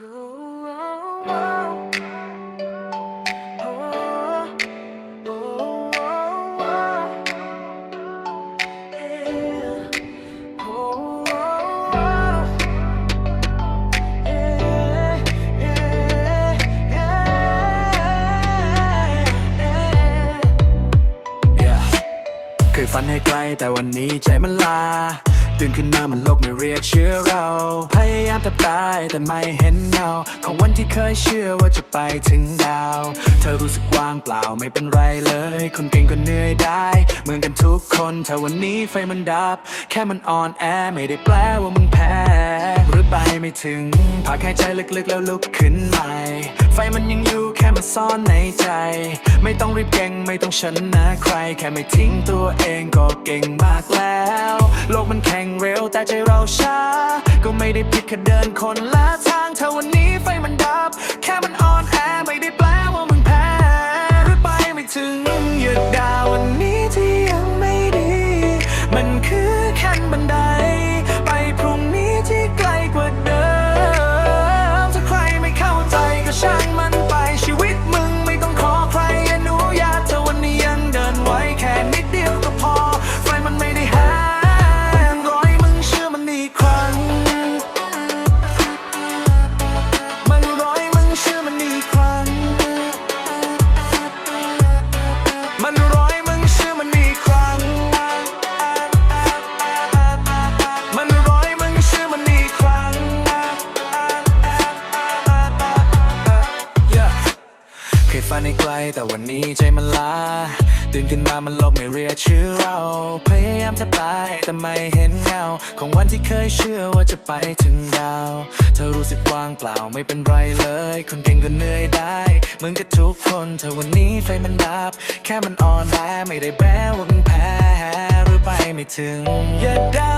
เคยฝันให้ไกลแต่วันนี้ใจมันลา ตื่นขึ้นมามันโลกไม่เรียกชื่อเรา พยายามแทบตายแต่ไม่เห็นเงาของวันที่เคยเชื่อว่าจะไปถึงดาว เธอรู้สึกว่างเปล่าไม่เป็นไรเลย คนเก่งก็เหนื่อยได้ เหมือนกันทุกคนถ้าวันนี้ไฟมันดับ แค่มันอ่อนแอไม่ได้แปลว่ามึงแพ้หรือไปไม่ถึงพักหายใจลึกๆแล้วลุกขึ้นใหม่ ไฟมันยังอยู่ มันซ่อนในใจ ไม่ต้องรีบเก่งไม่ต้องชนะใคร แค่ไม่ทิ้งตัวเองก็เก่งมากแล้ว โลกมันแข่งเร็วแต่ใจเราช้า ก็ไม่ได้ผิดแค่เดินคนละทางถ้าวันนี้ไฟมันดับ แค่มันอ่อนแอไม่ได้แปลว่ามึงแพ้หรือไปไม่ถึงหยุดดาววันนี้ที่ยังไม่ดี มันคือขั้นบันได คยฝันให้ไกล แต่วันนี้ใจมันลาตื่นขึ้นมามันโลกไม่เรียกชื่อเรา พยายามจะตายแต่ไม่เห็นเงา ของวันที่เคยเชื่อว่าจะไปถึงดาว เธอรู้สึกว่างเปล่าไม่เป็นไรเลย คนเก่งก็เหนื่อยได้เหมือนกับทุกคนเธอวันนี้ไฟมันดับ แค่มันอ่อนแอไม่ได้แปลว่ามึงแพ้หรือไปไม่ถึง อย่าได้